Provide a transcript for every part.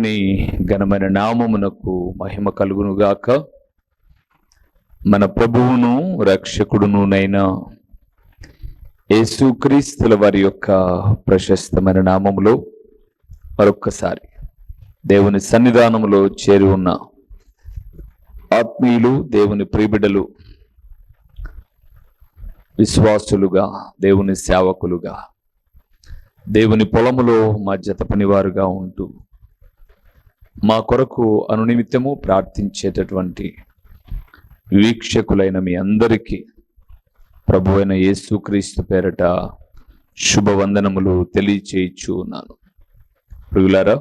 దేవుని ఘనమైన నామమునకు మహిమ కలుగునుగాక. మన ప్రభువును రక్షకుడునునైనా యేసుక్రీస్తుల వారి యొక్క ప్రశస్తమైన నామములో మరొక్కసారి దేవుని సన్నిధానములో చేరి ఉన్న ఆత్మీయులు దేవుని ప్రీబిడలు విశ్వాసులుగా దేవుని సేవకులుగా దేవుని పొలములో మా జత పనివారుగా ఉంటూ మా కొరకు అనునిమిత్తము ప్రార్థించేటటువంటి వీక్షకులైన మీ అందరికీ ప్రభు అయిన యేసుక్రీస్తు పేరట శుభవందనములు తెలియచేయచ్చు ఉన్నాను ప్రియులారా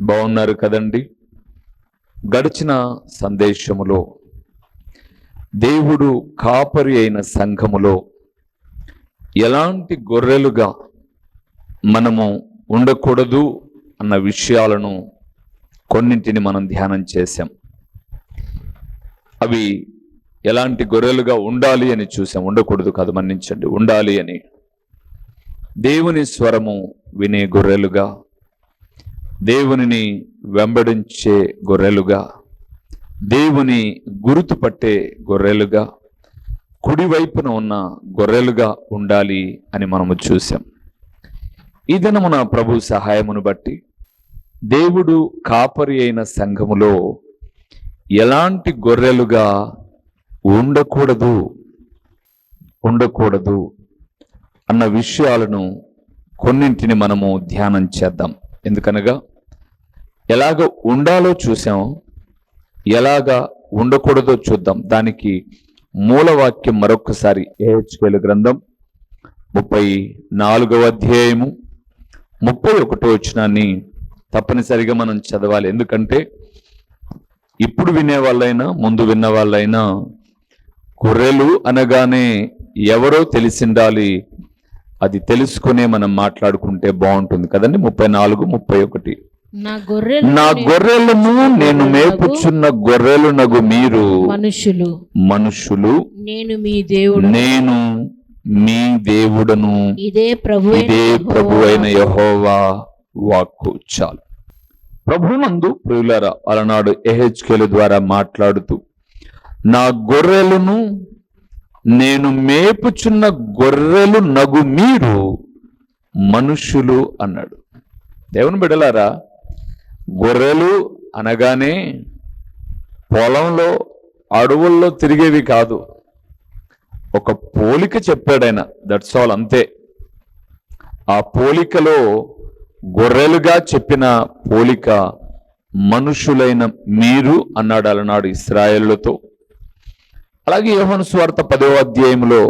బాగున్నారు కదండి? గడిచిన సందేశములో దేవుడు కాపరి అయిన సంఘములో ఎలాంటి గొర్రెలుగా మనము ఉండకూడదు అన్న విషయాలను కొన్నింటిని మనం ధ్యానం చేశాం. అవి ఎలాంటి గొర్రెలుగా ఉండాలి అని చూసాం ఉండకూడదు కాదు మన్నించండి. ఉండాలి అని. దేవుని స్వరము వినే గొర్రెలుగా దేవునిని వెంబడించే గొర్రెలుగా దేవుని గుర్తుపట్టే గొర్రెలుగా కుడివైపున ఉన్న గొర్రెలుగా ఉండాలి అని మనము చూసాం ఈ దినమున ప్రభు సహాయమును బట్టి దేవుడు కాపరి అయిన సంఘములో ఎలాంటి గొర్రెలుగా ఉండకూడదు ఉండకూడదు అన్న విషయాలను కొన్నింటిని మనము ధ్యానం చేద్దాం. ఎందుకనగా ఎలాగ ఉండాలో చూసాం ఎలాగా ఉండకూడదో చూద్దాం. దానికి మూలవాక్యం మరొకసారి ఏహెచ్కేలు గ్రంథం ముప్పై నాలుగవ అధ్యాయము ముప్పై ఒకటో వచనాన్ని తప్పనిసరిగా మనం చదవాలి. ఎందుకంటే ఇప్పుడు వినే వాళ్ళైనా ముందు విన్న వాళ్ళైనా గొర్రెలు అనగానే ఎవరో తెలిసిండాలి. అది తెలుసుకునే మనం మాట్లాడుకుంటే బాగుంటుంది కదండి. ముప్పై నాలుగు ముప్పై ఒకటి. నా గొర్రెలు నా గొర్రెలను నేను మేపుచున్న గొర్రెలు నగు మీరు మనుషులు. మనుషులు. నేను మీ దేవుడు. నేను మీ దేవుడను. ఇదే ప్రభు ఇదే ప్రభు అయిన యహోవా వాక్కు చాలు. ప్రభునందు ప్రియులరా అలనాడు ఎహెచ్కేల ద్వారా మాట్లాడుతూ నా గొర్రెలను నేను మేపుచున్న గొర్రెలు నగు మీరు మనుషులు అన్నాడు. దేవుని బిడలారా గొర్రెలు అనగానే పొలంలో అడవుల్లో తిరిగేవి కాదు. ఒక పోలిక చెప్పాడు ఆయన. దట్స్ ఆల్ అంతే. ఆ పోలికలో గొర్రెలుగా చెప్పిన పోలిక మనుషులైన మీరు అన్నాడు అలనాడు ఇస్రాయేళ్ళతో అలాగే యోహను స్వార్థ పదో అధ్యాయంలో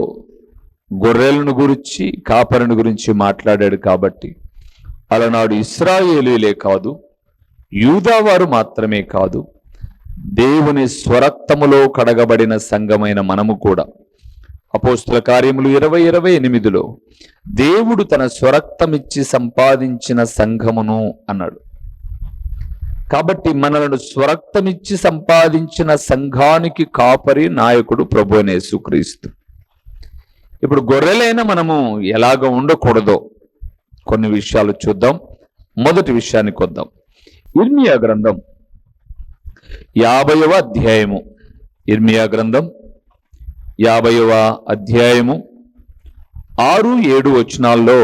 గొర్రెలను గురించి కాపరిని గురించి మాట్లాడాడు కాబట్టి అలనాడు ఇస్రాయేలీలే కాదు యూదావారు మాత్రమే కాదు దేవుని స్వరక్తములో కడగబడిన సంఘమైన మనము కూడా అపోస్తుల కార్యములు ఇరవై ఇరవై ఎనిమిదిలో దేవుడు తన స్వరక్తమిచ్చి సంపాదించిన సంఘమును అన్నాడు. కాబట్టి మనలను స్వరక్తమిచ్చి సంపాదించిన సంఘానికి కాపరి నాయకుడు ప్రభు అయిన ఇప్పుడు గొర్రెలైన మనము ఎలాగ ఉండకూడదో కొన్ని విషయాలు చూద్దాం. మొదటి విషయానికి వద్దాం. ఇర్మియా గ్రంథం యాభైవ అధ్యాయము. ఇర్మియా గ్రంథం యాభైవ అధ్యాయము ఆరు ఏడు వచనాల్లో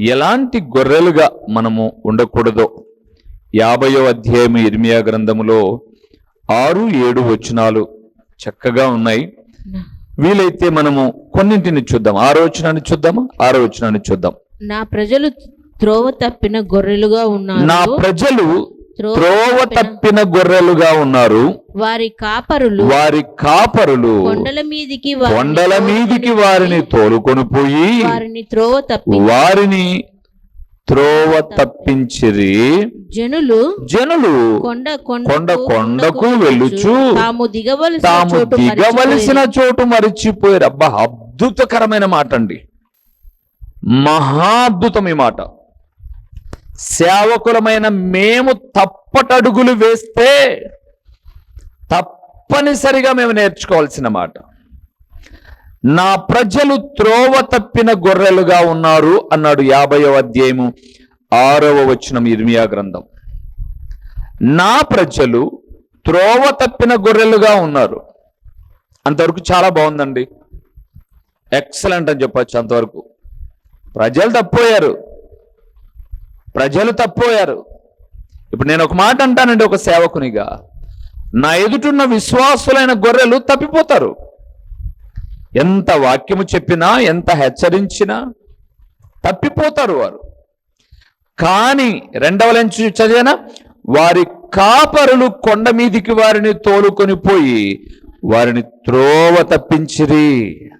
ఎలాంటి గొర్రెలుగా మనము ఉండకూడదో యాభైవ అధ్యాయము ఇర్మియా గ్రంథములో ఆరు ఏడు వచనాలు చక్కగా ఉన్నాయి. వీలైతే మనము కొన్నింటిని చూద్దాం. ఆరో వచనాన్ని చూద్దామా? ఆరో వచనాన్ని చూద్దాం. నా ప్రజలు త్రోవ తప్పిన గొర్రెలుగా నా ఉన్నారు. ప్రజలు త్రోవ తప్పిన గొర్రెలుగా ఉన్నారు. వారి కాపరులు వారి కాపరులు కొండల మీదికి కొండల మీదికి వారిని తోలుకొని పోయి వారిని త్రోవ తప్పి వారిని త్రోవ తప్పించిరి. జనులు జనులు కొండ కొండ కొండకు వెళ్ళుచు తాము దిగవలసిన తాము దిగవలసిన చోటు మరిచిపోయారు అబ్బా అద్భుతకరమైన మాట అండి మహా అద్భుతం ఈ మాట. సేవకులమైన మేము తప్పటడుగులు వేస్తే తప్పనిసరిగా మేము నేర్చుకోవాల్సిన మాట. నా ప్రజలు త్రోవ తప్పిన గొర్రెలుగా ఉన్నారు అన్నాడు యాభైవ అధ్యాయము ఆరవ వచనం ఇర్మియా గ్రంథం. నా ప్రజలు త్రోవ తప్పిన గొర్రెలుగా ఉన్నారు. అంతవరకు చాలా బాగుందండి. ఎక్సలెంట్ అని చెప్పచ్చు అంతవరకు. ప్రజలు తప్పోయారు. ప్రజలు తప్పోయారు. ఇప్పుడు నేను ఒక మాట అంటానండి ఒక సేవకునిగా. నా ఎదుటున్న విశ్వాసులైన గొర్రెలు తప్పిపోతారు. ఎంత వాక్యము చెప్పినా ఎంత హెచ్చరించినా తప్పిపోతారు వారు. కానీ రెండవ లెంచు చదివినా? వారి కాపరులు కొండ మీదికి వారిని తోలుకొని పోయి వారిని త్రోవ తప్పించిరి.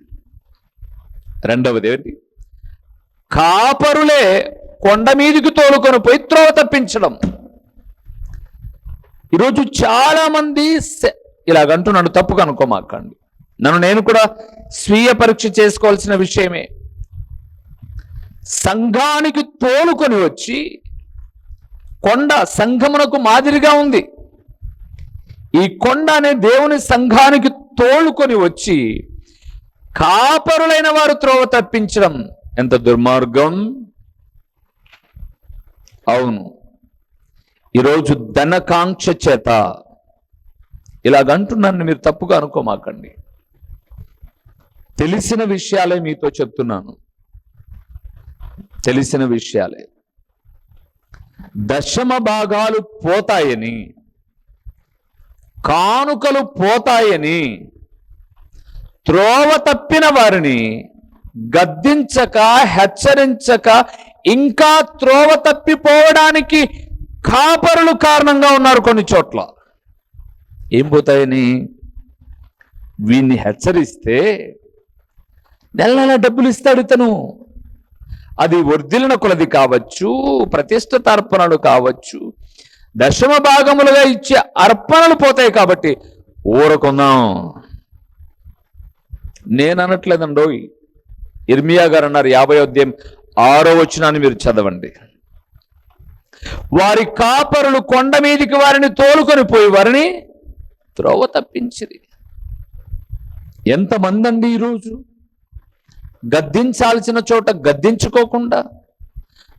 రెండవది ఏంటి కాపరులే కొండ మీదికి తోలుకొని పోయి త్రోవ తప్పించడం. ఈరోజు చాలా మంది సె- తప్పు కనుక్కోమాకండి. నన్ను నేను కూడా స్వీయ పరీక్ష చేసుకోవాల్సిన విషయమే. సంఘానికి తోలుకొని వచ్చి కొండ సంఘమునకు మాదిరిగా ఉంది. ఈ కొండ అనే దేవుని సంఘానికి తోలుకొని వచ్చి కాపరులైన వారు త్రోవ తప్పించడం ఎంత దుర్మార్గం! అవును. ఈరోజు ధనకాంక్ష చేత ఇలాగంటున్నాను మీరు తప్పుగా అనుకోమాకండి. తెలిసిన విషయాలే మీతో చెప్తున్నాను. తెలిసిన విషయాలే. దశమ భాగాలు పోతాయని కానుకలు పోతాయని త్రోవ తప్పిన వారిని గద్దించక హెచ్చరించక ఇంకా త్రోవ తప్పిపోవడానికి కాపరులు కారణంగా ఉన్నారు కొన్ని చోట్ల. ఏం పోతాయని? వీన్ని హెచ్చరిస్తే నెల నెల డబ్బులు ఇస్తాడు ఇతను అది వర్ధిలిన కొలది కావచ్చు ప్రతిష్ఠిత అర్పణలు కావచ్చు దశమ భాగములుగా ఇచ్చే అర్పణలు పోతాయి కాబట్టి ఊరకుందాం. నేను అనట్లేదండోయ్ ఇర్మియా గారు అన్నారు యాభై అధ్యాయం ఆరో వచ్చినాన్ని మీరు చదవండి. వారి కాపరులు కొండ మీదికి వారిని తోలుకొని పోయి వారిని త్రోవ తప్పించిరి. ఎంతమంది అండి ఈరోజు గద్దించాల్సిన చోట గద్దించుకోకుండా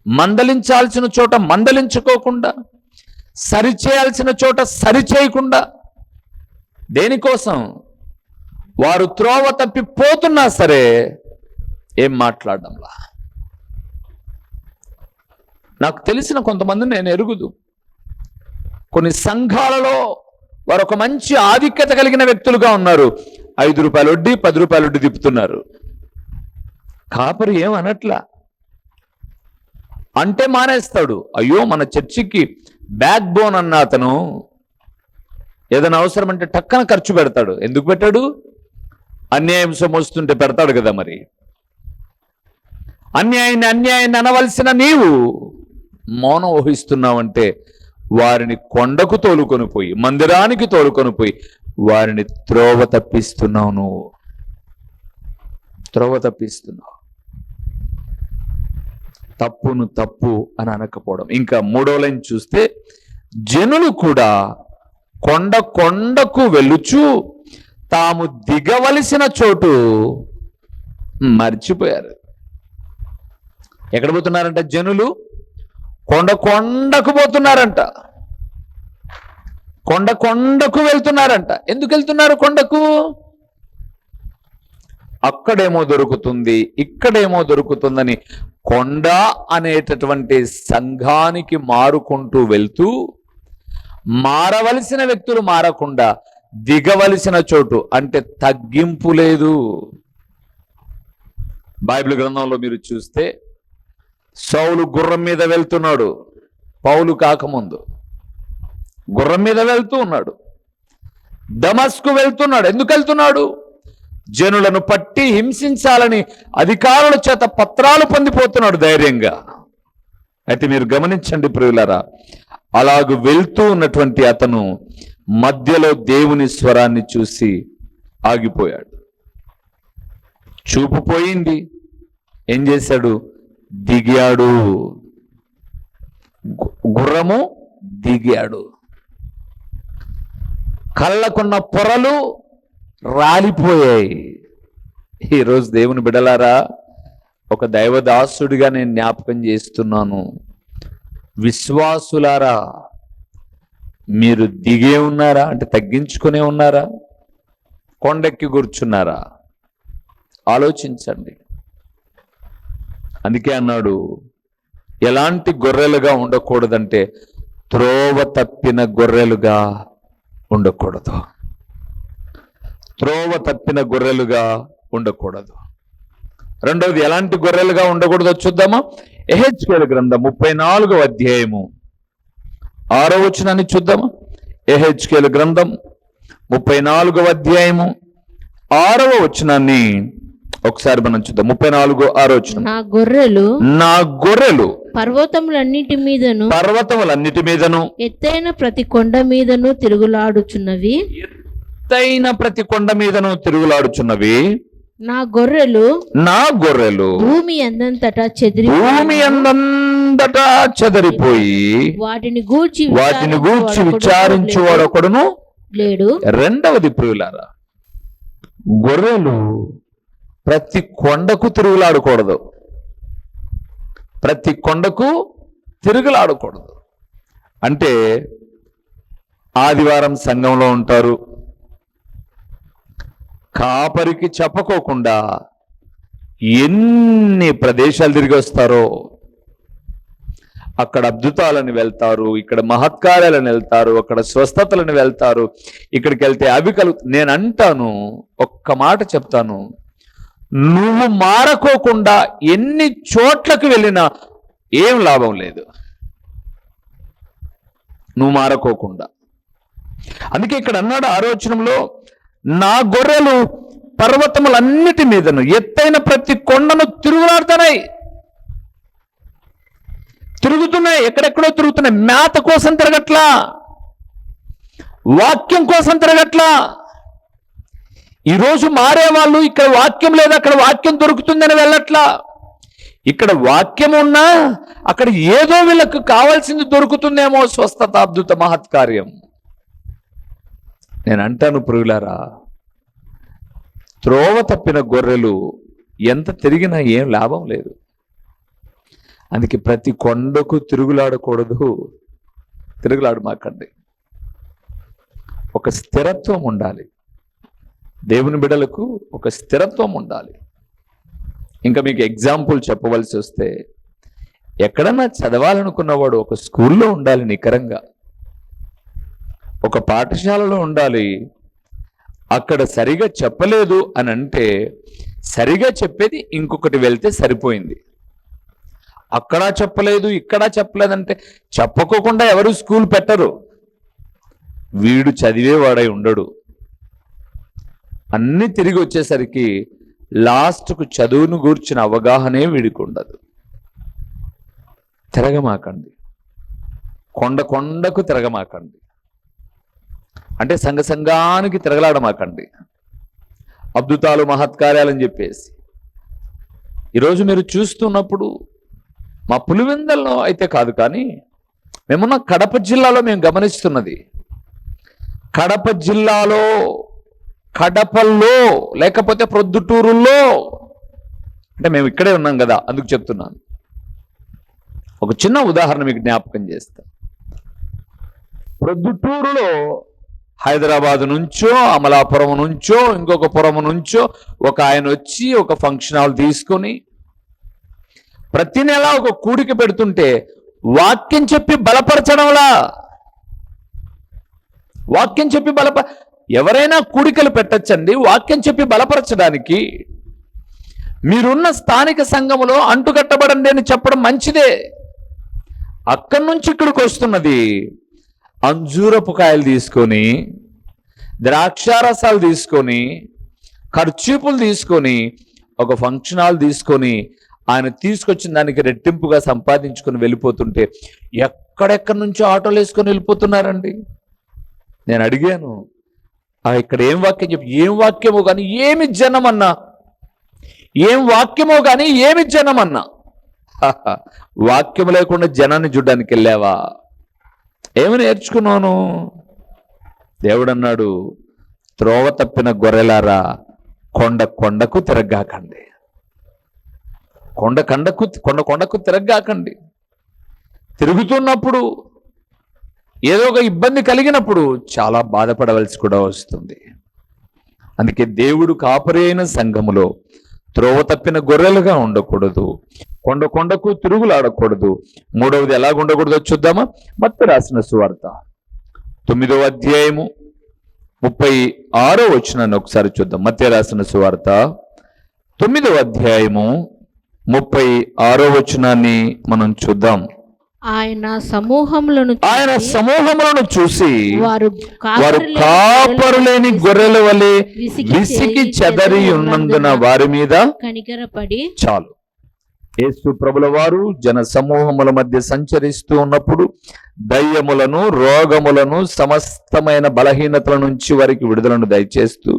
మందలించాల్సిన చోట మందలించుకోకుండా సరిచేయాల్సిన చోట సరిచేయకుండా దేనికోసం? వారు త్రోవ తప్పిపోతున్నా సరే ఏం మాట్లాడడంలా? నాకు తెలిసిన కొంతమంది నేను ఎరుగుదు. కొన్ని సంఘాలలో వారు ఒక మంచి ఆధిక్యత కలిగిన వ్యక్తులుగా ఉన్నారు. ఐదు రూపాయలు వడ్డీ పది రూపాయలు వడ్డీ తిప్పుతున్నారు. కాపరి ఏమనట్లా అంటే మానేస్తాడు. అయ్యో మన చర్చికి బ్యాక్ బోన్ అన్న అతను ఏదైనా అవసరం అంటే టక్కన ఖర్చు పెడతాడు. ఎందుకు పెట్టాడు? అన్యాయం వస్తుంటే పెడతాడు కదా మరి. అన్యాయాన్ని అన్యాయాన్ని అనవలసిన నీవు మౌనం వహిస్తున్నావంటే వారిని కొండకు తోలుకొని పోయి మందిరానికి తోలుకొని పోయి వారిని త్రోవ తప్పిస్తున్నావు నువ్వు. త్రోవ తప్పిస్తున్నావు. తప్పును తప్పు అని అనకపోవడం. ఇంకా మూడో లైన్ చూస్తే జనులు కూడా కొండ కొండకు వెలుచు తాము దిగవలసిన చోటు మర్చిపోయారు. ఎక్కడ పోతున్నారంట జనులు? కొండ కొండకు పోతున్నారంట. కొండ కొండకు వెళ్తున్నారంట. ఎందుకు వెళ్తున్నారు కొండకు? అక్కడేమో దొరుకుతుంది ఇక్కడేమో దొరుకుతుందని కొండ అనేటటువంటి సంఘానికి మారుకుంటూ వెళ్తూ మారవలసిన వ్యక్తులు మారకుండా దిగవలసిన చోటు అంటే తగ్గింపు లేదు. బైబిల్ గ్రంథంలో మీరు చూస్తే సౌలు గుర్రం మీద వెళ్తున్నాడు. పౌలు కాకముందు. గుర్రం మీద వెళ్తూ ఉన్నాడు. డమస్కు వెళ్తున్నాడు. ఎందుకు వెళ్తున్నాడు? జనులను పట్టి హింసించాలని అధికారుల చేత పత్రాలు పొందిపోతున్నాడు ధైర్యంగా. అయితే మీరు గమనించండి ప్రియులరా అలాగ వెళ్తూ ఉన్నటువంటి అతను మధ్యలో దేవుని స్వరాన్ని చూసి ఆగిపోయాడు. చూపు పోయింది. ఏం చేశాడు? దిగాడు. గు- గుర్రము దిగాడు. కళ్ళకున్న పొరలు రాలిపోయాయి. ఈరోజు దేవుని బిడలారా ఒక దైవదాసుడిగా నేను జ్ఞాపకం చేస్తున్నాను. విశ్వాసులారా మీరు దిగే ఉన్నారా అంటే తగ్గించుకునే ఉన్నారా కొండెక్కి కూర్చున్నారా? ఆలోచించండి. అందుకే అన్నాడు ఎలాంటి గొర్రెలుగా ఉండకూడదంటే త్రోవ తప్పిన గొర్రెలుగా ఉండకూడదు. త్రోవ తప్పిన గొర్రెలుగా ఉండకూడదు. రెండవది ఎలాంటి గొర్రెలుగా ఉండకూడదో చూద్దామా? ఎహెచ్కేల గ్రంథం ముప్పై నాలుగవ అధ్యాయము. ఆరో వచనాన్ని చూద్దామా? ఎహెచ్కేల గ్రంథం ముప్పై నాలుగవ అధ్యాయము ఆరవ వచనాన్ని ఒకసారి మనం చూద్దాం. ముప్పై నాలుగో ఆరో వచనం. నా గొర్రెలు నా గొర్రెలు పర్వతములన్నిటి మీదను పర్వతములన్నిటి మీదను ఎత్తైన ప్రతి కొండ మీదను తిరుగులాడుచున్నవి. ఎత్తైన ప్రతి కొండ మీదను తిరుగులాడుచున్నవి. నా గొర్రెలు నా గొర్రెలు భూమి అందంతటా చెదిరి భూమి అందంతటా చెదరిపోయి వాటిని గూర్చి వాటిని గూర్చి విచారించువాడొకడు విచారించువాడు ఒకడును లేడు. రెండవది ప్రియులారా గొర్రెలు ప్రతి కొండకు తిరుగులాడకూడదు. ప్రతి కొండకు తిరుగులాడకూడదు. అంటే ఆదివారం సంఘంలో ఉంటారు. కాపరికి చెప్పకోకుండా ఎన్ని ప్రదేశాలు తిరిగి వస్తారో అక్కడ అద్భుతాలను వెళ్తారు ఇక్కడ మహత్కార్యాలను వెళ్తారు అక్కడ స్వస్థతలను వెళ్తారు ఇక్కడికి వెళ్తే అవి కలుగు నేను అంటాను ఒక్క మాట చెప్తాను. నువ్వు మారకోకుండా ఎన్ని చోట్లకు వెళ్ళినా ఏం లాభం లేదు. నువ్వు మారకోకుండా. అందుకే ఇక్కడ అన్నాడు ఆలోచనలో నా గొర్రెలు పర్వతములన్నిటి మీదను ఎత్తైన ప్రతి కొండను తిరుగులాడుతున్నాయి. తిరుగుతున్నాయి ఎక్కడెక్కడో తిరుగుతున్నాయి. మేత కోసం తిరగట్లా. వాక్యం కోసం తిరగట్లా. ఈరోజు మారే వాళ్ళు ఇక్కడ వాక్యం లేదు అక్కడ వాక్యం దొరుకుతుందని వెళ్ళట్లా. ఇక్కడ వాక్యం ఉన్నా అక్కడ ఏదో వీళ్ళకు కావాల్సింది దొరుకుతుందేమో స్వస్థత అద్భుత మహత్కార్యం. నేను అంటాను పురుగులారా త్రోవ తప్పిన గొర్రెలు ఎంత తిరిగినా ఏం లాభం లేదు. అందుకే ప్రతి కొండకు తిరుగులాడకూడదు. తిరుగులాడు మాకండి. ఒక స్థిరత్వం ఉండాలి. దేవుని బిడలకు ఒక స్థిరత్వం ఉండాలి. ఇంకా మీకు ఎగ్జాంపుల్ చెప్పవలసి వస్తే ఎక్కడన్నా చదవాలనుకున్నవాడు ఒక స్కూల్లో ఉండాలి నికరంగా. ఒక పాఠశాలలో ఉండాలి అక్కడ సరిగా చెప్పలేదు అని అంటే సరిగా చెప్పేది ఇంకొకటి వెళ్తే సరిపోయింది. అక్కడ చెప్పలేదు ఇక్కడ చెప్పలేదంటే చెప్పకోకుండా ఎవరు స్కూల్ పెట్టరు. వీడు చదివేవాడై ఉండడు. అన్ని తిరిగి వచ్చేసరికి లాస్ట్కు చదువును గూర్చిన అవగాహనే వీడికి ఉండదు. తిరగమాకండి. కొండ కొండకు తిరగమాకండి. అంటే సంఘ సంఘానికి తిరగలాడమాకండి. అద్భుతాలు మహత్కార్యాలని చెప్పేసి. ఈరోజు మీరు చూస్తున్నప్పుడు మా పులివెందల్లో అయితే కాదు కానీ మేమున్న కడప జిల్లాలో మేము గమనిస్తున్నది. కడప జిల్లాలో కడపల్లో లేకపోతే ప్రొద్దుటూరులో అంటే మేము ఇక్కడే ఉన్నాం కదా అందుకు చెప్తున్నాను ఒక చిన్న ఉదాహరణ మీకు జ్ఞాపకం చేస్తా. ప్రొద్దుటూరులో హైదరాబాద్ నుంచో అమలాపురం నుంచో ఇంకొక పురం నుంచో ఒక ఆయన వచ్చి ఒక ఫంక్షన్ హాల్ తీసుకొని ప్రతి నెల ఒక కూడిక పెడుతుంటే వాక్యం చెప్పి బలపరచడంలా. వాక్యం చెప్పి బలప ఎవరైనా కూడికలు పెట్టచ్చండి వాక్యం చెప్పి బలపరచడానికి. మీరున్న స్థానిక సంఘములో అంటుకట్టబడండి అని చెప్పడం మంచిదే. అక్కడి నుంచి ఇక్కడికి వస్తున్నది అంజూరపు కాయలు తీసుకొని ద్రాక్షారసాలు తీసుకొని ఖర్చీపులు తీసుకొని ఒక ఫంక్షన్ హాల్ తీసుకొని ఆయన తీసుకొచ్చిన దానికి రెట్టింపుగా సంపాదించుకొని వెళ్ళిపోతుంటే ఎక్కడెక్కడి నుంచో ఆటోలు వేసుకొని వెళ్ళిపోతున్నారండి. నేను అడిగాను ఇక్కడ ఏం వాక్యం చెప్పి ఏం వాక్యమో కానీ ఏమి జనమన్నా ఏం వాక్యమో కానీ ఏమి జనమన్నా. వాక్యం లేకుండా జనాన్ని చూడ్డానికి వెళ్ళావా? ఏమి నేర్చుకున్నాను? దేవుడన్నాడు త్రోవ తప్పిన గొర్రెలారా కొండ కొండకు తిరగ్గాకండి. కొండ కొండకు కొండ కొండకు తిరగ్గాకండి. తిరుగుతున్నప్పుడు ఏదో ఒక ఇబ్బంది కలిగినప్పుడు చాలా బాధపడవలసి కూడా వస్తుంది. అందుకే దేవుడు కాపరి అయిన సంఘములో త్రోవ తప్పిన గొర్రెలుగా ఉండకూడదు. కొండ కొండకు తిరుగులాడకూడదు. మూడవది ఎలా ఉండకూడదో చూద్దామా? మత్తు రాసిన సువార్త. తొమ్మిదవ అధ్యాయము ముప్పై ఆరో వచ్చినాన్ని ఒకసారి చూద్దాం. మత్య రాసిన సువార్త. తొమ్మిదవ అధ్యాయము ముప్పై ఆరో వచనాన్ని మనం చూద్దాం. ఆయన సమూహములను చూసి ఆయన సమూహములను చూసి వారు వారు కాపరులేని కాపరు లేని గొర్రెల వలె విసిగి చెదరి చెదరి ఉన్నందున వారి మీద కనికరపడి చాలు. యేసు ప్రభుల వారు జన సమూహముల మధ్య సంచరిస్తూ ఉన్నప్పుడు దయ్యములను రోగములను సమస్తమైన బలహీనతల నుంచి వారికి విడుదలను దయచేస్తూ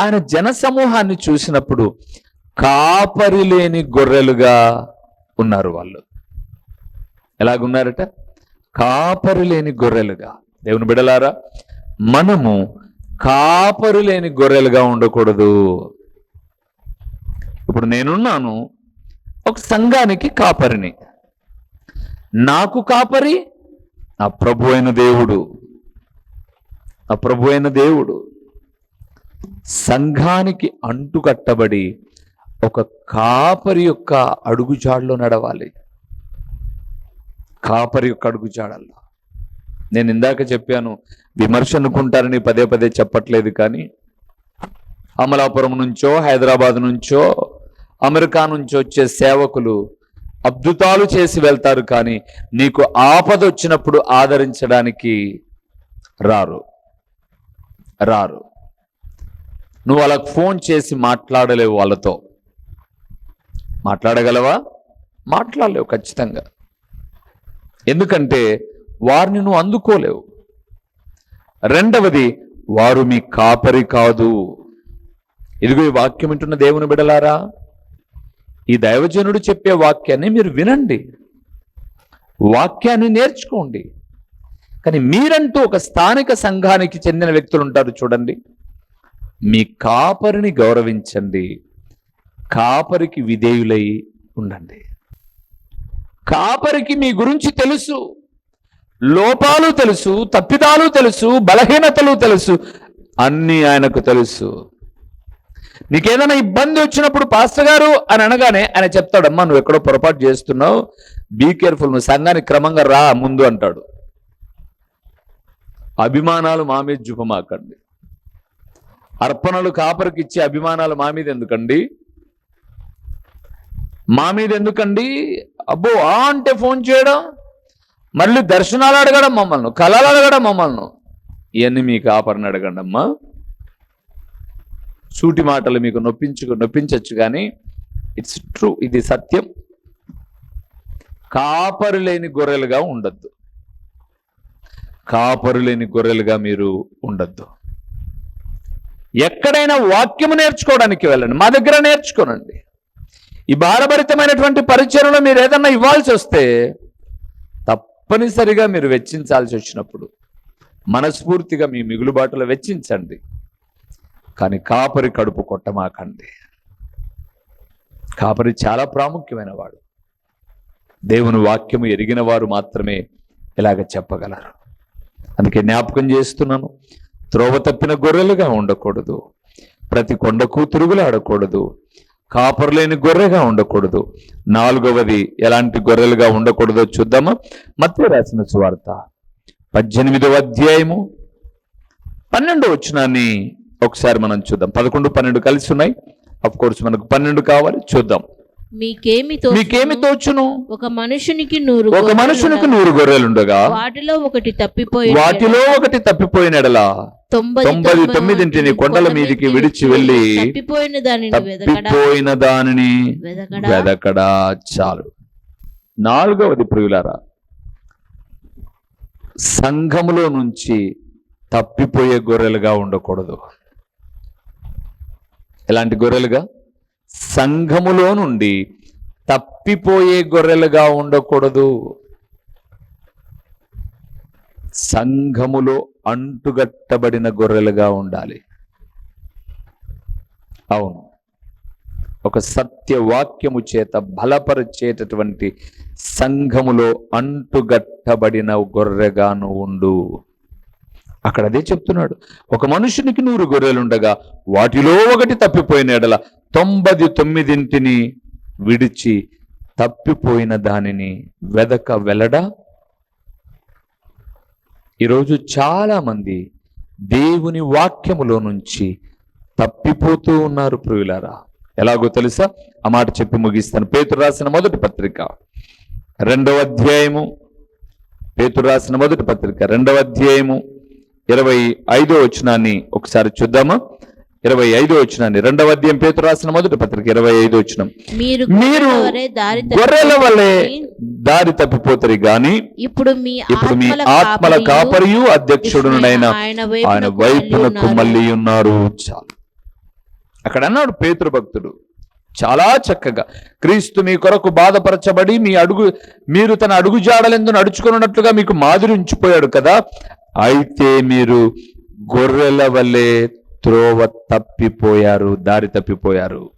ఆయన జన సమూహాన్ని చూసినప్పుడు కాపరి లేని గొర్రెలుగా ఉన్నారు వాళ్ళు. ఎలాగున్నారట? కాపరి లేని గొర్రెలుగా. దేవుని బిడలారా మనము కాపరి లేని గొర్రెలుగా ఉండకూడదు. ఇప్పుడు నేనున్నాను ఒక సంఘానికి కాపరిని. నాకు కాపరి నా ప్రభు అయిన దేవుడు. నా ప్రభు అయిన దేవుడు. సంఘానికి అంటుకట్టబడి ఒక కాపరి యొక్క అడుగుజాడులో నడవాలి. కాపరి యొక్క అడుగుజాడల్లో నేను ఇందాక చెప్పాను విమర్శ అనుకుంటారని పదే పదే చెప్పట్లేదు కానీ అమలాపురం నుంచో హైదరాబాద్ నుంచో అమెరికా నుంచి వచ్చే సేవకులు అద్భుతాలు చేసి వెళ్తారు కానీ నీకు ఆపద వచ్చినప్పుడు ఆదరించడానికి రారు. రారు. నువ్వు వాళ్ళకు ఫోన్ చేసి మాట్లాడలేవు వాళ్ళతో. మాట్లాడగలవా? మాట్లాడలేవు ఖచ్చితంగా. ఎందుకంటే వారిని నువ్వు అందుకోలేవు. రెండవది వారు మీ కాపరి కాదు. ఇదిగో ఈ వాక్యం వింటున్న దేవుని బిడలారా ఈ దైవజనుడు చెప్పే వాక్యాన్ని మీరు వినండి. వాక్యాన్ని నేర్చుకోండి. కానీ మీరంటూ ఒక స్థానిక సంఘానికి చెందిన వ్యక్తులు ఉంటారు చూడండి. మీ కాపరిని గౌరవించండి. కాపరికి విధేయులై ఉండండి. కాపరికి మీ గురించి తెలుసు. లోపాలు తెలుసు తప్పిదాలు తెలుసు బలహీనతలు తెలుసు అన్నీ ఆయనకు తెలుసు. నీకేదైనా ఇబ్బంది వచ్చినప్పుడు పాస్టర్ గారు అని అనగానే ఆయన చెప్తాడమ్మా నువ్వు ఎక్కడో పొరపాటు చేస్తున్నావు. బీ కేర్ఫుల్ నువ్వు సంఘానికి క్రమంగా రా ముందు అంటాడు. అభిమానాలు మా మీద చూపమాకండి అర్పణలు కాపరికి ఇచ్చే అభిమానాలు మా మీద ఎందుకండి? మా మీద ఎందుకండి? అబ్బో ఆ అంటే ఫోన్ చేయడం? మళ్ళీ దర్శనాలు అడగడం మమ్మల్ని కళలు అడగడం మమ్మల్ని. ఇవన్నీ మీకు ఆపరణ అడగండి అమ్మా సూటి మాటలు మీకు నొప్పించు నొప్పించవచ్చు కానీ ఇట్స్ ట్రూ ఇది సత్యం. కాపరు లేని గొర్రెలుగా ఉండద్దు. కాపరు లేని గొర్రెలుగా మీరు ఉండద్దు. ఎక్కడైనా వాక్యము నేర్చుకోవడానికి వెళ్ళండి మా దగ్గర నేర్చుకోనండి. ఈ భారభరితమైనటువంటి పరిచయంలో మీరు ఏదన్నా ఇవ్వాల్సి వస్తే తప్పనిసరిగా మీరు వెచ్చించాల్సి వచ్చినప్పుడు మనస్ఫూర్తిగా మీ మిగులుబాటులో వెచ్చించండి. కానీ కాపరి కడుపు కొట్టమాకండి. కాపరి చాలా ప్రాముఖ్యమైన వాడు దేవుని వాక్యము ఎరిగిన వారు మాత్రమే ఇలాగ చెప్పగలరు. అందుకే జ్ఞాపకం చేస్తున్నాను త్రోవ తప్పిన గొర్రెలుగా ఉండకూడదు ప్రతి కొండకు తిరుగులాడకూడదు కాపరు లేని గొర్రెగా ఉండకూడదు. నాలుగవది ఎలాంటి గొర్రెలుగా ఉండకూడదో చూద్దామా? మధ్య రాసిన సువార్త. పద్దెనిమిదవ అధ్యాయము. పన్నెండు వచ్చినాన్ని ఒకసారి మనం చూద్దాం. పదకొండు పన్నెండు కలిసి ఉన్నాయి. అఫ్ కోర్స్ మనకు పన్నెండు కావాలి. చూద్దాం. మీకేమి మీకేమి తోచును? ఒక మనుషునికి నూరు ఒక మనుషునికి నూరు గొర్రెలు ఉండగా వాటిలో ఒకటి తప్పిపోయి వాటిలో ఒకటి తప్పిపోయినడలా? తొంభై తొమ్మిదింటిని కొండల మీదికి విడిచి వెళ్ళి తప్పిపోయిన దానిని తప్పిపోయిన దానిని వెదకడా? చాలు. నాలుగవది ప్రియులారా సంఘములో నుంచి తప్పిపోయే గొర్రెలుగా ఉండకూడదు. ఎలాంటి గొర్రెలుగా? సంఘములో నుండి తప్పిపోయే గొర్రెలుగా ఉండకూడదు. సంఘములో అంటుగట్టబడిన గొర్రెలుగా ఉండాలి. అవును. ఒక సత్యవాక్యము చేత బలపరిచేటటువంటి సంఘములో అంటుగట్టబడిన గొర్రెగాను ఉండు. అక్కడ అదే చెప్తున్నాడు. ఒక మనుషునికి నూరు గొర్రెలుండగా వాటిలో ఒకటి తప్పిపోయిన ఎడల తొంభై తొమ్మిదింటిని విడిచి తప్పిపోయిన దానిని వెదక వెలడా ఈరోజు చాలామంది దేవుని వాక్యములో నుంచి తప్పిపోతూ ఉన్నారు ప్రియులారా. ఎలాగో తెలుసా? ఆ మాట చెప్పి ముగిస్తాను. పేతురు రాసిన మొదటి పత్రిక రెండవ అధ్యాయము. పేతురు రాసిన మొదటి పత్రిక రెండవ అధ్యాయము ఇరవై ఐదో వచనాన్ని ఒకసారి చూద్దామా? ఇరవై ఐదో వచనాన్ని. రెండవ అధ్యాయం పేతురు రాసిన మొదటి పత్రిక ఇరవై ఐదో వచనం. మీరు గొర్రెల వలె దారి వలె తప్పిపోతారు గాని ఇప్పుడు మీ ఇప్పుడు మీ ఆత్మల కాపరియు, అధ్యక్షుడునైన ఆయన వైపునకు మళ్ళీ ఉన్నారు. చాలు. అక్కడ అన్నాడు పేతురు భక్తుడు. చాలా చక్కగా క్రీస్తు మీ కొరకు బాధపరచబడి మీ అడుగు మీరు తన అడుగు జాడలెందు నడుచుకున్నట్లుగా మీకు మాదిరి ఉంచిపోయాడు కదా. అయితే మీరు గొర్రెల వల్లే త్రోవ తప్పిపోయారు దారి తప్పిపోయారు.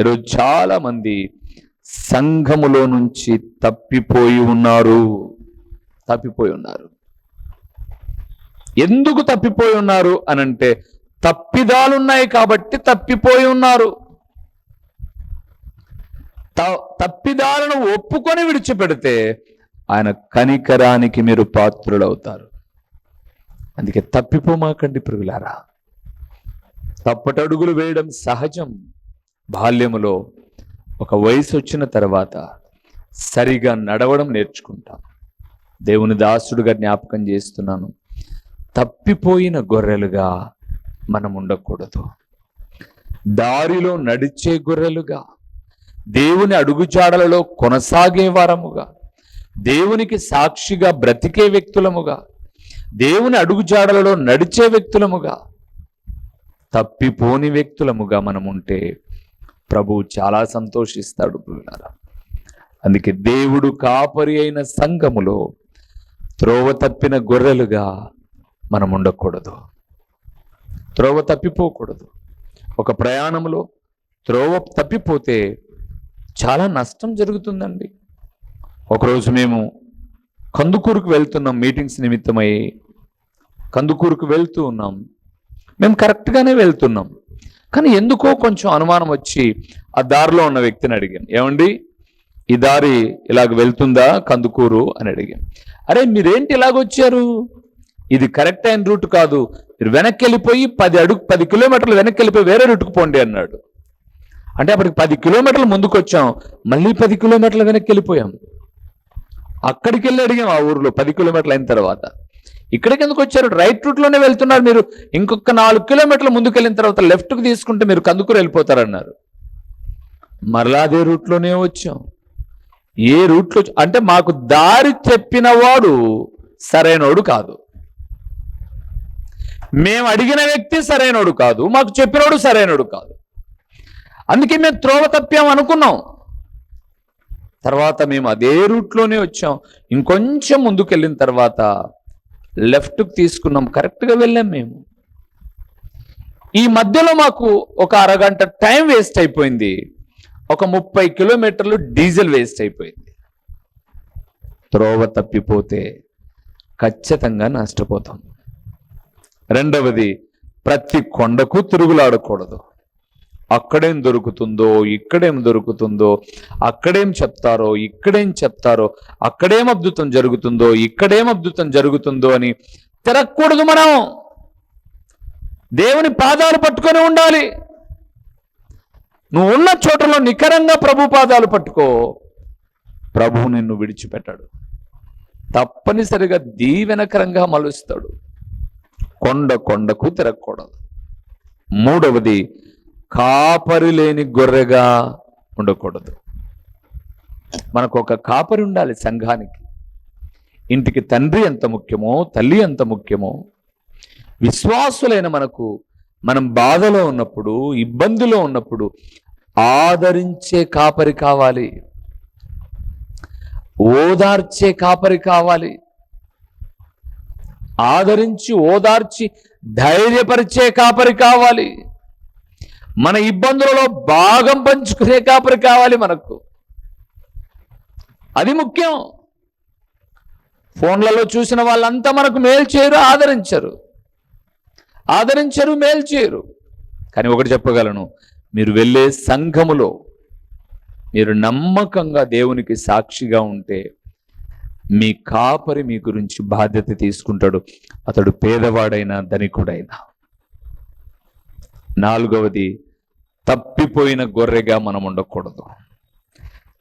ఈరోజు చాలా మంది సంఘములో నుంచి తప్పిపోయి ఉన్నారు. తప్పిపోయి ఉన్నారు. ఎందుకు తప్పిపోయి ఉన్నారు అనంటే తప్పిదాలున్నాయి కాబట్టి తప్పిపోయి ఉన్నారు. త- తప్పిదాలను ఒప్పుకొని విడిచిపెడితే ఆయన కనికరానికి మీరు పాత్రులవుతారు. అందుకే తప్పిపోమాకండి పురుగులారా తప్పటడుగులు వేయడం సహజం. బాల్యములో ఒక వయసు వచ్చిన తర్వాత సరిగా నడవడం నేర్చుకుంటాం. దేవుని దాసుడుగా జ్ఞాపకం చేస్తున్నాను. తప్పిపోయిన గొర్రెలుగా మనం ఉండకూడదు. దారిలో నడిచే గొర్రెలుగా దేవుని అడుగుజాడలలో కొనసాగే వారముగా దేవునికి సాక్షిగా బ్రతికే వ్యక్తులముగా దేవుని అడుగుజాడలలో నడిచే వ్యక్తులముగా తప్పిపోని వ్యక్తులముగా మనం ఉంటే ప్రభువు చాలా సంతోషిస్తాడు ప్రియులారా. అందుకే దేవుడు కాపరి అయిన సంఘములో త్రోవ తప్పిన గొర్రెలుగా మనం ఉండకూడదు త్రోవ తప్పిపోకూడదు. ఒక ప్రయాణంలో త్రోవ తప్పిపోతే చాలా నష్టం జరుగుతుందండి. ఒకరోజు మేము కందుకూరుకు వెళ్తున్నాం మీటింగ్స్ నిమిత్తమై. కందుకూరుకు వెళ్తూ ఉన్నాం. మేము కరెక్ట్గానే వెళ్తున్నాం. కానీ ఎందుకో కొంచెం అనుమానం వచ్చి ఆ దారిలో ఉన్న వ్యక్తిని అడిగాను. ఏమండి? ఈ దారి ఇలాగ వెళ్తుందా? కందుకూరు అని అడిగాను. అరే మీరేంటి ఇలాగొచ్చారు ఇది కరెక్ట్ అయిన రూట్ కాదు. మీరు వెనక్కి వెళ్ళిపోయి పది అడుగు పది కిలోమీటర్లు వెనక్కి వెళ్ళిపోయి వేరే రూట్కి పోండి అన్నాడు. అంటే అప్పటికి పది కిలోమీటర్లు ముందుకు వచ్చాం మళ్ళీ పది కిలోమీటర్లు వెనక్కి వెళ్ళిపోయాం అక్కడికి వెళ్ళి అడిగాం ఆ ఊర్లో పది కిలోమీటర్లు అయిన తర్వాత. ఇక్కడికి ఎందుకు వచ్చారు? రైట్ రూట్లోనే వెళ్తున్నారు మీరు. ఇంకొక నాలుగు కిలోమీటర్లు ముందుకు వెళ్ళిన తర్వాత లెఫ్ట్కు తీసుకుంటే మీరు కందుకూరు వెళ్ళిపోతారన్నారు. మరలా అదే రూట్లోనే వచ్చాం. ఏ రూట్లో? అంటే మాకు దారి చెప్పిన వాడు సరైనోడు కాదు. మేము అడిగిన వ్యక్తి సరైనోడు కాదు. మాకు చెప్పినోడు సరైనోడు కాదు. అందుకే మేము త్రోవ తప్పాం అనుకున్నాం తర్వాత మేము అదే రూట్లోనే వచ్చాం. ఇంకొంచెం ముందుకు వెళ్ళిన తర్వాత లెఫ్ట్కి తీసుకున్నాం. కరెక్ట్గా వెళ్ళాం మేము. ఈ మధ్యలో మాకు ఒక అరగంట టైం వేస్ట్ అయిపోయింది. ఒక ముప్పై కిలోమీటర్లు డీజిల్ వేస్ట్ అయిపోయింది. త్రోవ తప్పిపోతే ఖచ్చితంగా నష్టపోతాం. రెండవది ప్రతి కొండకు తిరుగులాడకూడదు. అక్కడేం దొరుకుతుందో ఇక్కడేం దొరుకుతుందో అక్కడేం చెప్తారో ఇక్కడేం చెప్తారో అక్కడేం అద్భుతం జరుగుతుందో ఇక్కడేం అద్భుతం జరుగుతుందో అని తిరగకూడదు మనం. దేవుని పాదాలు పట్టుకొని ఉండాలి. నువ్వు ఉన్న చోటలో నికరంగా ప్రభు పాదాలు పట్టుకో. ప్రభువు నిన్ను విడిచిపెట్టాడు. తప్పనిసరిగా దీవెనకరంగా మలుస్తాడు. కొండ కొండకు తిరగకూడదు. మూడవది కాపరి లేని గొర్రెగా ఉండకూడదు. మనకు ఒక కాపరి ఉండాలి సంఘానికి. ఇంటికి తండ్రి ఎంత ముఖ్యమో తల్లి ఎంత ముఖ్యమో విశ్వాసులైన మనకు మనం బాధలో ఉన్నప్పుడు ఇబ్బందిలో ఉన్నప్పుడు ఆదరించే కాపరి కావాలి. ఓదార్చే కాపరి కావాలి. ఆదరించి ఓదార్చి ధైర్యపరిచే కాపరి కావాలి. మన ఇబ్బందులలో భాగం పంచుకునే కాపరి కావాలి మనకు. అది ముఖ్యం. ఫోన్లలో చూసిన వాళ్ళంతా మనకు మేలు చేయరు ఆదరించరు. ఆదరించరు మేలు చేయరు. కానీ ఒకటి చెప్పగలను మీరు వెళ్ళే సంఘములో మీరు నమ్మకంగా దేవునికి సాక్షిగా ఉంటే మీ కాపరి మీ గురించి బాధ్యత తీసుకుంటాడు. అతడు పేదవాడైనా ధనికుడైనా. నాలుగవది తప్పిపోయిన గొర్రెగా మనం ఉండకూడదు.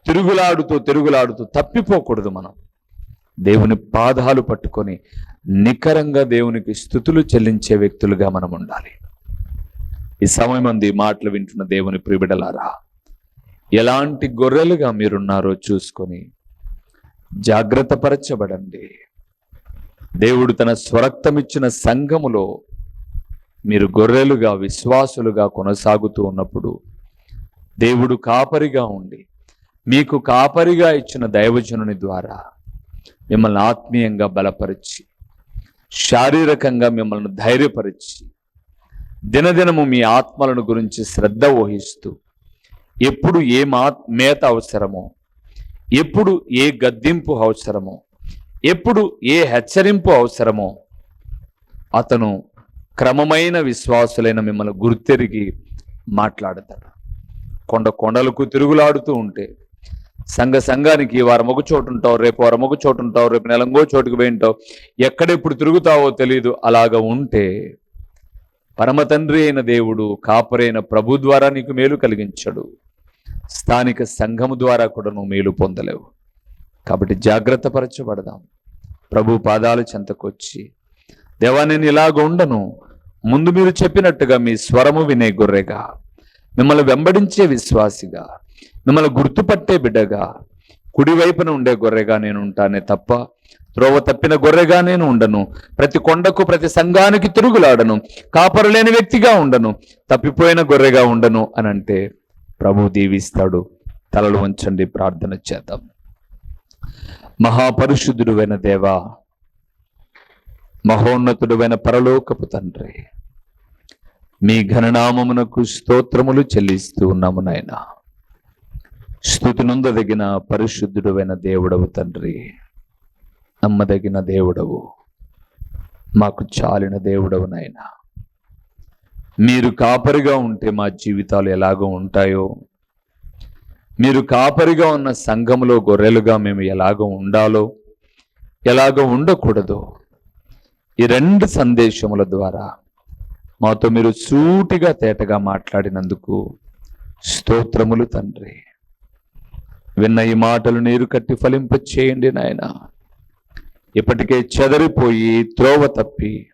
తిరుగులాడుతూ తిరుగులాడుతూ తప్పిపోకూడదు మనం. దేవుని పాదాలు పట్టుకొని నికరంగా దేవునికి స్థుతులు చెల్లించే వ్యక్తులుగా మనం ఉండాలి. ఈ సమయం మంది మాటలు వింటున్న దేవుని ప్రిబిడలారా ఎలాంటి గొర్రెలుగా మీరున్నారో చూసుకొని జాగ్రత్త పరచబడండి దేవుడు తన స్వరక్తమిచ్చిన సంఘములో మీరు గొర్రెలుగా విశ్వాసులుగా కొనసాగుతూ ఉన్నప్పుడు దేవుడు కాపరిగా ఉండి మీకు కాపరిగా ఇచ్చిన దైవజనుని ద్వారా మిమ్మల్ని ఆత్మీయంగా బలపరిచి శారీరకంగా మిమ్మల్ని ధైర్యపరిచి దినదినము మీ ఆత్మలను గురించి శ్రద్ధ వహిస్తూ ఎప్పుడు ఏ మా మేత అవసరమో ఎప్పుడు ఏ గద్దింపు అవసరమో ఎప్పుడు ఏ హెచ్చరింపు అవసరమో అతను క్రమమైన విశ్వాసులైన మిమ్మల్ని గుర్తెరిగి మాట్లాడతాడు. కొండ కొండలకు తిరుగులాడుతూ ఉంటే సంఘ సంఘానికి ఈ వారం ఒక చోటు ఉంటావు రేపు వారం ఒక చోటు ఉంటావు రేపు నెలంగో చోటుకు పోయింటావు ఎక్కడెప్పుడు తిరుగుతావో తెలియదు అలాగ ఉంటే పరమతండ్రి అయిన దేవుడు కాపరైన ప్రభు ద్వారా నీకు మేలు కలిగించడు. స్థానిక సంఘము ద్వారా కూడా నువ్వు మేలు పొందలేవు. కాబట్టి జాగ్రత్త పరచబడదాం. ప్రభు పాదాలు చెంతకొచ్చి దేవా నేను ఇలాగ ఉండను. ముందు మీరు చెప్పినట్టుగా మీ స్వరము వినే గొర్రెగా మిమ్మల్ని వెంబడించే విశ్వాసిగా మిమ్మల్ని గుర్తుపట్టే బిడ్డగా కుడివైపున ఉండే గొర్రెగా నేను ఉంటానే తప్ప త్రోవ తప్పిన గొర్రెగా నేను ఉండను. ప్రతి కొండకు ప్రతి సంఘానికి తిరుగులాడను. కాపరు లేని వ్యక్తిగా ఉండను. తప్పిపోయిన గొర్రెగా ఉండను అని అంటే ప్రభు దీవిస్తాడు. తలలు ఉంచండి ప్రార్థన చేద్దాం. మహాపరిశుద్ధుడువైన దేవా మహోన్నతుడువైన పరలోకపు తండ్రి మీ ఘననామమునకు స్తోత్రములు చెల్లిస్తూ ఉన్నాము నాయన. స్థుతి నొందదగిన పరిశుద్ధుడువైన దేవుడవు తండ్రి నమ్మదగిన దేవుడవు మాకు చాలిన దేవుడవు నాయన. మీరు కాపరిగా ఉంటే మా జీవితాలు ఎలాగో ఉంటాయో మీరు కాపరిగా ఉన్న సంఘములో గొర్రెలుగా మేము ఎలాగో ఉండాలో ఎలాగో ఉండకూడదో ఈ రెండు సందేశముల ద్వారా మాతో మీరు సూటిగా తేటగా మాట్లాడినందుకు స్తోత్రములు తండ్రి. విన్న ఈ మాటలు నీరు కట్టి ఫలింప చేయండి నాయన. ఇప్పటికే చెదరిపోయి త్రోవ తప్పి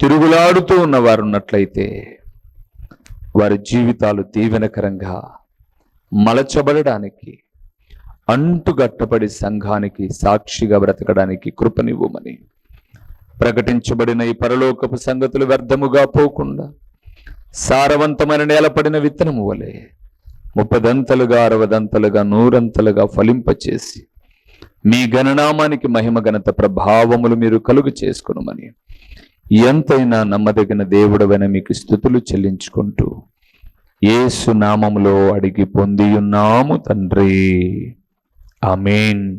తిరుగులాడుతూ ఉన్నవారు ఉన్నట్లయితే వారి జీవితాలు దీవెనకరంగా మలచబడడానికి అంటుగట్టబడి సంఘానికి సాక్షిగా బ్రతకడానికి కృపనివ్వమని ప్రకటించబడిన ఈ పరలోకపు సంగతులు వ్యర్థముగా పోకుండా సారవంతమైన నేలపడిన విత్తనము వలె ముప్పదంతలుగా అరవదంతలుగా నూరంతలుగా ఫలింపచేసి మీ గణనామానికి మహిమ ఘనత ప్రభావములు మీరు కలుగు చేసుకునమని ఎంతైనా నమ్మదగిన దేవుడవైన మీకు స్థుతులు చెల్లించుకుంటూ ఏసు నామములో అడిగి పొందియున్నాము తండ్రి. ఆమెన్.